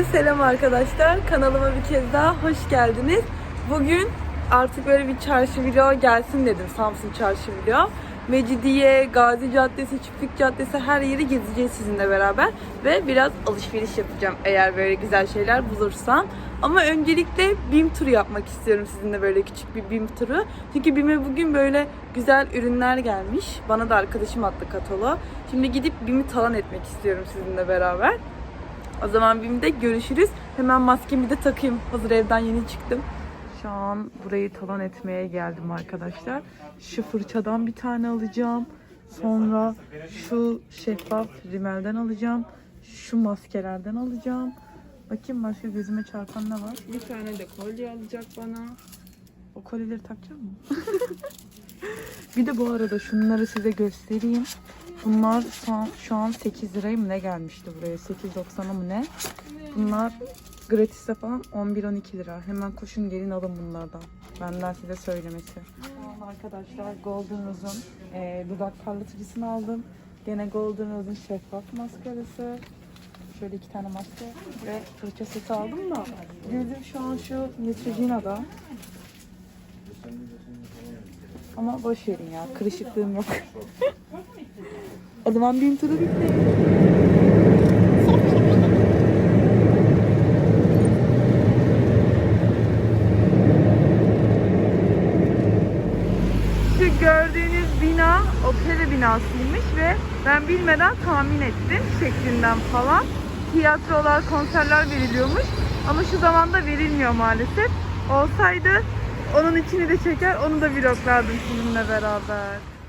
Herkese selam arkadaşlar. Kanalıma bir kez daha hoş geldiniz. Bugün artık böyle bir çarşı video gelsin dedim. Samsun çarşı video. Mecidiye, Gazi Caddesi, Çiftlik Caddesi her yeri gezeceğiz sizinle beraber. Ve biraz alışveriş yapacağım eğer böyle güzel şeyler bulursam. Ama öncelikle BİM turu yapmak istiyorum sizinle böyle küçük bir BİM turu. Çünkü BİM'e bugün böyle güzel ürünler gelmiş. Bana da arkadaşım attı kataloğu. Şimdi gidip BİM'i talan etmek istiyorum sizinle beraber. O zaman BİM'de görüşürüz. Hemen maskemi de takayım. Hazır evden yeni çıktım. Şu an burayı talan etmeye geldim arkadaşlar. Şu fırçadan bir tane alacağım. Sonra şu şeffaf rimelden alacağım. Şu maskelerden alacağım. Bakayım başka gözüme çarpan ne var? Bir tane de kolye alacak bana. O kolyeleri takacağım mı? bir de bu arada şunları size göstereyim. Bunlar şu an, şu an 8 liraya mı ne gelmişti buraya? 8.90'a mı ne? Bunlar gratis'e falan 11-12 lira. Hemen koşun gelin alın bunlardan. Benden size söylemesi. Tamam arkadaşlar Golden Rose'un e, dudak parlatıcısını aldım. Gene Golden Rose'un şeffaf maskarası. Şöyle iki tane maske ve fırça seti aldım da gözüm şu an şu Neutrogena'da. Ama boş verin ya. Kırışıklığım yok. o zaman bin turu bitti. Şu gördüğünüz bina opera binasıymış ve ben bilmeden tahmin ettim şeklinden falan. Tiyatrolar, konserler veriliyormuş. Ama şu zamanda verilmiyor maalesef. Olsaydı onun içini de çeker, onu da vloglardım sizinle beraber.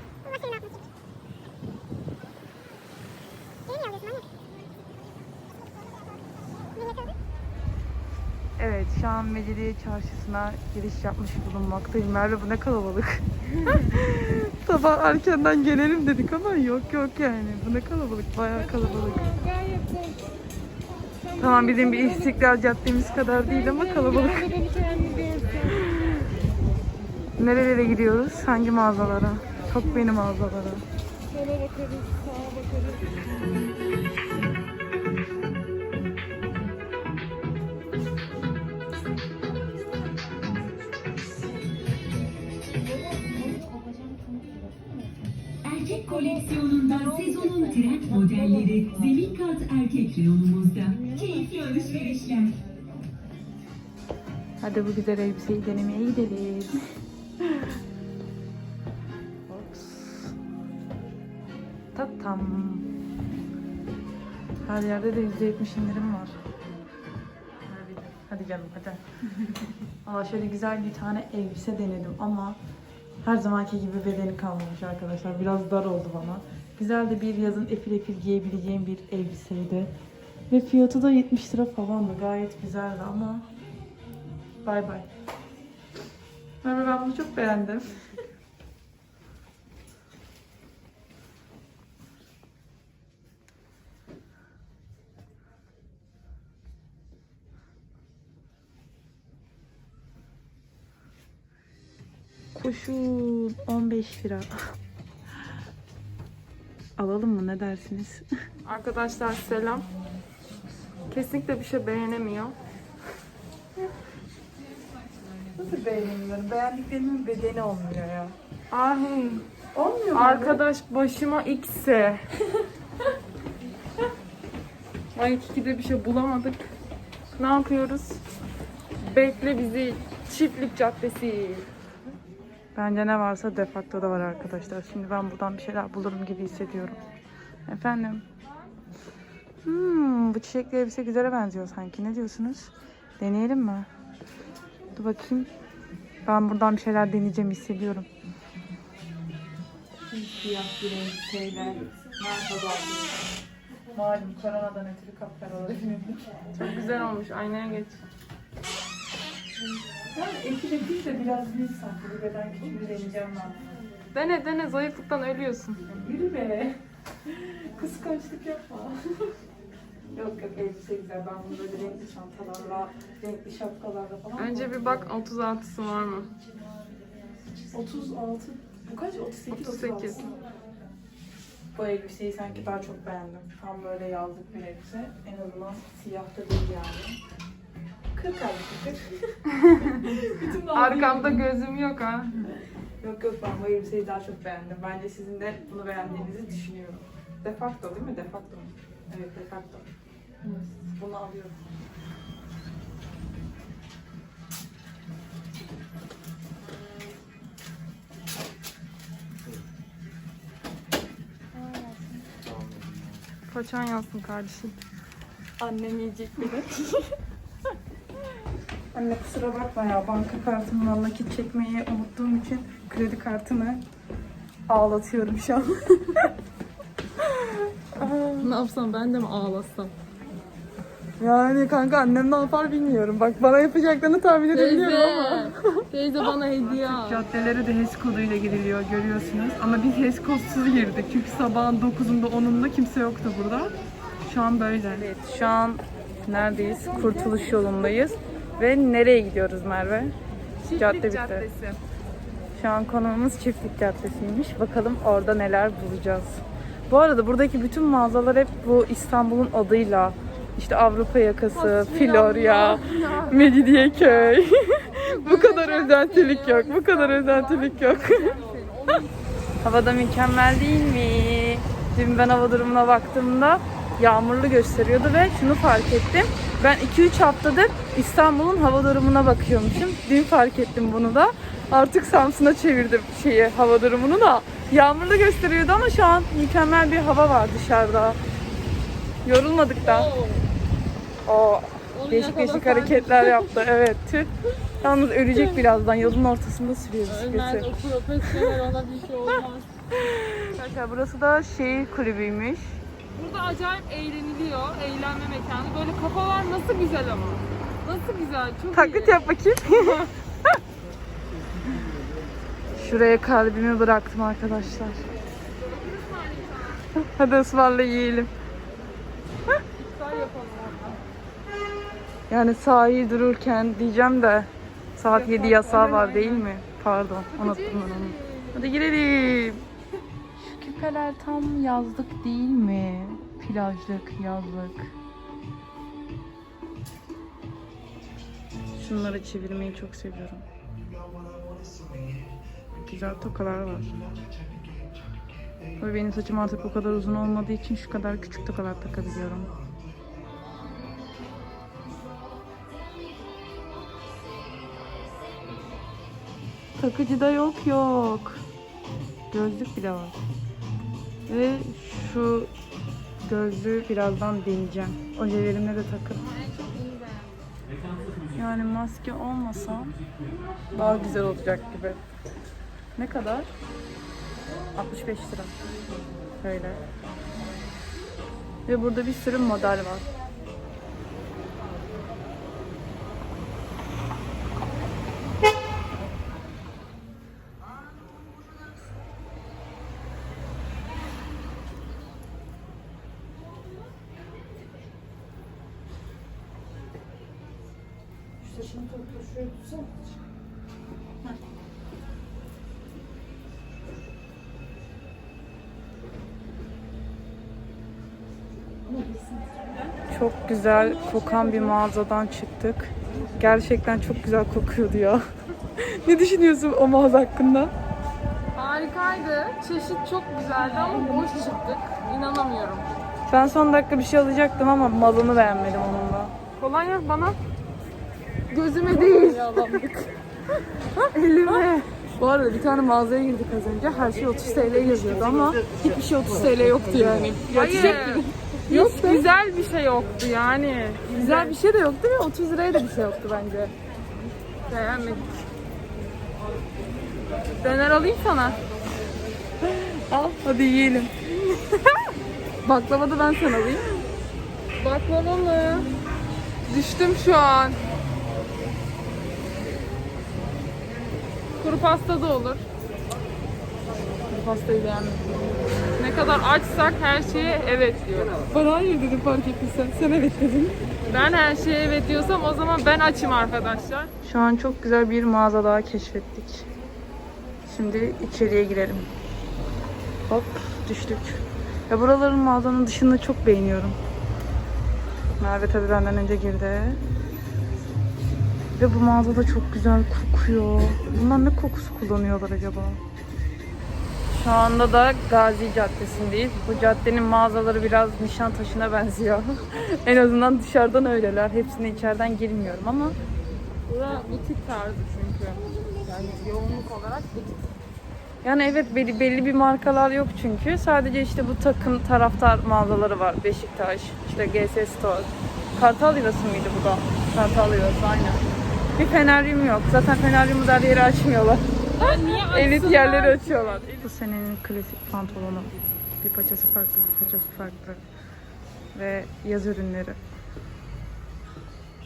Evet, şu an Mecidiye Çarşısı'na giriş yapmış bulunmaktayım. Merve bu ne kalabalık. Sabah erkenden gelelim dedik ama yok yok yani. Bu ne kalabalık, bayağı kalabalık. Tamam bizim bir İstiklal Caddemiz kadar değil ama kalabalık. Nerelere gidiyoruz? Hangi mağazalara? Çok benim mağazalara. Sola bakarız, sağa bakarız. Koleksiyonundan sezonun trend modelleri zemin kat erkek reyonumuzda. Keyifli alışverişler. Hadi bu güzel elbiseyi denemeye gidelim. Tatam. Her yerde de %70 indirim var. Hadi, canım hadi. Ama şöyle güzel bir tane elbise denedim ama her zamanki gibi bedeni kalmamış arkadaşlar. Biraz dar oldu bana. Güzel de bir yazın efil efil giyebileceğim bir elbiseydi. Ve fiyatı da 70 lira falandı. Gayet güzeldi ama Bay bay. Merve ben bunu çok beğendim. Koşun 15 lira. Alalım mı ne dersiniz? Arkadaşlar selam. Kesinlikle bir şey beğenemiyor. Nasıl beğenemiyorum? Beğendiklerimin bedeni olmuyor ya. Ahi. Olmuyor mu? Arkadaş başıma X'e. Ay de bir şey bulamadık. Ne yapıyoruz? Bekle bizi Çiftlik Caddesi. Bence ne varsa defakto da var arkadaşlar. Şimdi ben buradan bir şeyler bulurum gibi hissediyorum. Efendim? Hmm, bu çiçekli elbise güzele benziyor sanki. Ne diyorsunuz? Deneyelim mi? Dur bakayım. Ben buradan bir şeyler deneyeceğim hissediyorum. Siyah bir elbiseyle. Merhaba. Malum koronadan ötürü kapkara Çok güzel olmuş. Aynaya geç. Değil de biraz büyük sanki. Bir beden küçüğünü deneyeceğim ben. Dene dene zayıflıktan ölüyorsun. Yürü be. Kıskançlık yapma. yok yok elbise güzel. Ben bunu böyle renkli çantalarla, renkli şapkalarla falan. Önce bir bak 36'sı var mı? 36. Bu kaç? 38, 38. 36. Bu elbiseyi sanki daha çok beğendim. Tam böyle yazlık bir elbise. En azından siyah da değil yani. 40 halbuki 40. Bütün Arkamda girdim. gözüm yok ha. Yok yok ben bu elbiseyi daha çok beğendim. Bence sizin de bunu beğendiğinizi düşünüyorum. Defacto değil mi? Defacto. mu? Evet defacto. Bunu alıyorum. Paçan yansın kardeşim. Annem yiyecek beni. Anne kusura bakma ya banka kartımdan nakit çekmeyi unuttuğum için kredi kartını ağlatıyorum şu an. Ne yapsam ben de mi ağlasam? yani kanka annem ne yapar bilmiyorum. Bak bana yapacaklarını tahmin edebiliyorum ama. Teyze bana hediye al. Caddelere de HES koduyla giriliyor görüyorsunuz. Ama biz HES kodsuz girdik. Çünkü sabahın 9'unda 10'unda kimse yoktu burada. Şu an böyle. Evet şu an neredeyiz? Kurtuluş yolundayız. Ve nereye gidiyoruz Merve? Cadde bitti. Caddesi. Şu an konumuz Çiftlik Caddesi'ymiş. Bakalım orada neler bulacağız. Bu arada buradaki bütün mağazalar hep bu İstanbul'un adıyla. İşte Avrupa yakası, Florya, Mecidiyeköy. bu kadar özentilik yok. Bu kadar özentilik yok. Havada mükemmel değil mi? Dün ben hava durumuna baktığımda yağmurlu gösteriyordu ve şunu fark ettim. Ben 2-3 haftadır İstanbul'un hava durumuna bakıyormuşum. Dün fark ettim bunu da. Artık Samsun'a çevirdim şeyi hava durumunu da. Yağmurlu gösteriyordu ama şu an mükemmel bir hava var dışarıda. Yorulmadık da. O değişik değişik hareketler yaptı. Evet. Tüh. Yalnız ölecek birazdan. Yolun ortasında sürüyor bisikleti. o profesyonel ona bir şey olmaz. Arkadaşlar burası da şehir kulübüymüş. Burada acayip eğleniliyor. Eğlenme mekanı. Böyle kafalar nasıl güzel ama. Nasıl güzel. Çok Taklit iyi. yap bakayım. Şuraya kalbimi bıraktım arkadaşlar. Hadi ısmarla yiyelim. İftar yapalım orada. Yani sahil dururken diyeceğim de saat 7 yasağı var değil mi? Pardon unuttum onu. Hadi girelim. Şu küpeler tam yazlık değil mi? Plajlık, yazlık. Şunları çevirmeyi çok seviyorum. Güzel tokalar var. Tabii benim saçım artık o kadar uzun olmadığı için şu kadar küçük tokalar takabiliyorum. Takıcıda yok yok. Gözlük bile var. Ve şu gözlüğü birazdan deneyeceğim. Ojelerimle de takıp. Yani maske olmasa daha güzel olacak gibi. Ne kadar? 65 lira. Böyle. Ve burada bir sürü model var. Çok güzel kokan bir mağazadan çıktık. Gerçekten çok güzel kokuyordu ya. ne düşünüyorsun o mağaza hakkında? Harikaydı. Çeşit çok güzeldi ama boş çıktık. İnanamıyorum. Ben son dakika bir şey alacaktım ama malını beğenmedim onun da. Kolonya bana gözüme değil. Elime. Bu arada bir tane mağazaya girdik az önce. Her şey 30 TL yazıyordu ama hiçbir şey 30 TL yoktu yani. Hayır. Yok güzel bir şey yoktu yani. Güzel bir şey de yoktu ve 30 liraya da bir şey yoktu bence. Beğenmedik. Döner alayım sana. Al hadi yiyelim. Baklava da ben sana alayım. Baklava mı? Düştüm şu an. Kuru pasta da olur. Bu pastayı beğenmedim. Ne kadar açsak her şeye evet diyorum. Bana hayır dedim fark ettiysen. Sen evet dedin. Ben her şeye evet diyorsam o zaman ben açım arkadaşlar. Şu an çok güzel bir mağaza daha keşfettik. Şimdi içeriye girelim. Hop düştük. Ya buraların mağazanın dışını çok beğeniyorum. Merve tabii benden önce girdi. Ve bu mağaza da çok güzel kokuyor. Bunlar ne kokusu kullanıyorlar acaba? Şu anda da Gazi Caddesi'ndeyiz. Bu caddenin mağazaları biraz Nişantaşı'na benziyor. en azından dışarıdan öyleler. Hepsine içeriden girmiyorum ama Bura butik tarzı çünkü. Yani yoğunluk olarak butik. yani evet belli, belli bir markalar yok çünkü. Sadece işte bu takım taraftar mağazaları var. Beşiktaş, işte GS Store. Kartal Yuvası mıydı bu da? Kartal Yuvası aynen. Bir Feneryum yok. Zaten Feneryum'u da her açmıyorlar. niye Elit yerleri açıyorlar. Bu senenin klasik pantolonu. Bir paçası farklı, bir paçası farklı. Ve yaz ürünleri.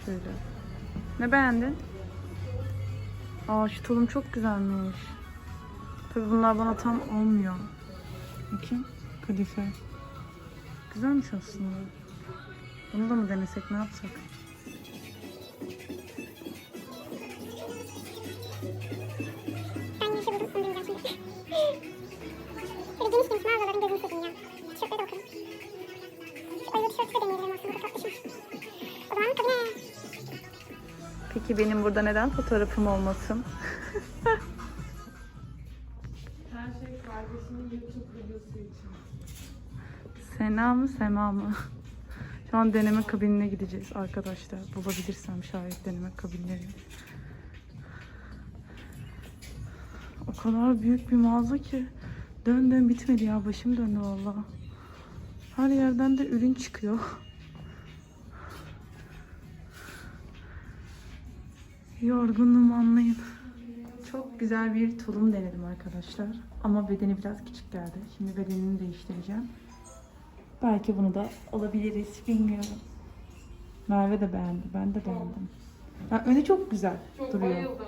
Şöyle. Ne beğendin? Aa şu tulum çok güzelmiş. Tabii bunlar bana tam olmuyor. Bakayım. Kadife. Güzelmiş aslında. Bunu da mı denesek ne yapsak? Peki benim burada neden fotoğrafım olmasın? Her şey kardeşinin YouTube videosu için. Sena mı Sema mı? Şu an deneme kabinine gideceğiz arkadaşlar. Bulabilirsem şayet deneme kabinleri. O kadar büyük bir mağaza ki. Dön dön bitmedi ya. Başım döndü valla. Her yerden de ürün çıkıyor. Yorgunluğumu anlayın. Çok güzel bir tulum denedim arkadaşlar. Ama bedeni biraz küçük geldi. Şimdi bedenini değiştireceğim. Belki bunu da alabiliriz. Bilmiyorum. Merve de beğendi. Ben de beğendim. Ya önü çok güzel Çok duruyor. bayıldım.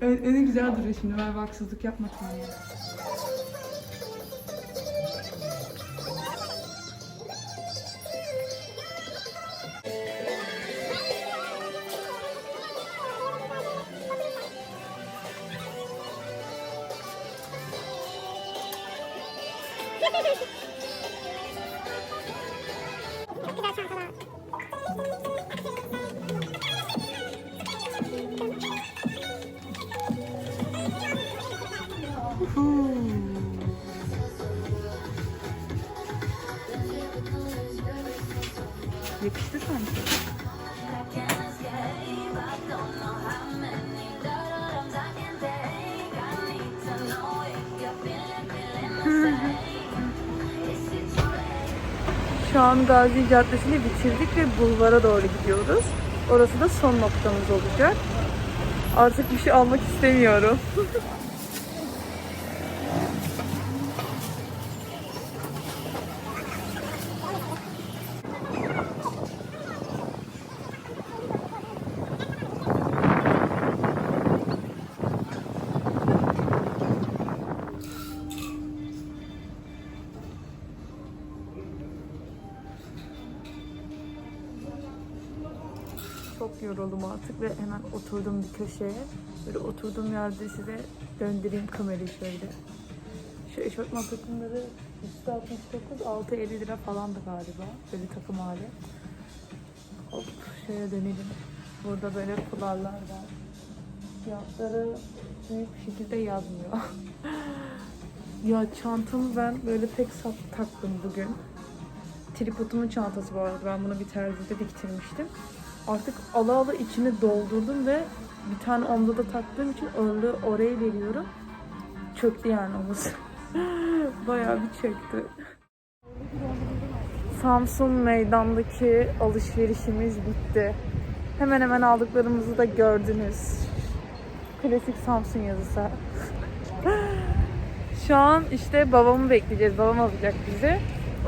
Ön önü güzel duruyor şimdi. Merve haksızlık yapma tamam. Yakıştı sanki. Şu an Gazi Caddesi'ni bitirdik ve bulvara doğru gidiyoruz. Orası da son noktamız olacak. Artık bir şey almak istemiyorum. yoruldum artık ve hemen oturdum bir köşeye. Böyle oturduğum yerde size döndüreyim kamerayı şöyle. Şu eşofman takımları üstü 69, altı 50 lira falandı galiba. Böyle takım hali. Hop şöyle dönelim. Burada böyle fularlar var. Fiyatları büyük bir şekilde yazmıyor. ya çantamı ben böyle pek sap taktım bugün. Tripodumun çantası bu arada. Ben bunu bir terzide diktirmiştim. Artık ala ala içini doldurdum ve bir tane omza da taktığım için ağırlığı oraya veriyorum. Çöktü yani omuz. Bayağı bir çöktü. Samsun meydandaki alışverişimiz bitti. Hemen hemen aldıklarımızı da gördünüz. Klasik Samsun yazısı. Şu an işte babamı bekleyeceğiz. Babam alacak bizi.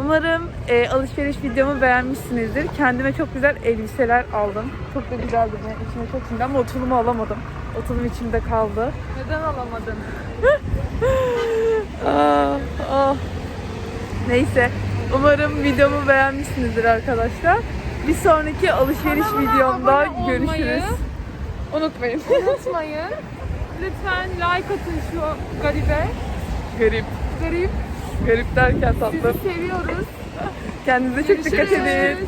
Umarım e, alışveriş videomu beğenmişsinizdir. Kendime çok güzel elbiseler aldım. Çok da güzeldi benim içime çok sindi ama otulumu alamadım. Otulum içimde kaldı. Neden alamadın? Ah, ah. Neyse. Umarım videomu beğenmişsinizdir arkadaşlar. Bir sonraki alışveriş Kanalıma videomda abone olmayı görüşürüz. Unutmayın. Unutmayın. Lütfen like atın şu garibe. Garip. Garip Garip derken tatlı. Seviyoruz. Kendinize çok dikkat edin.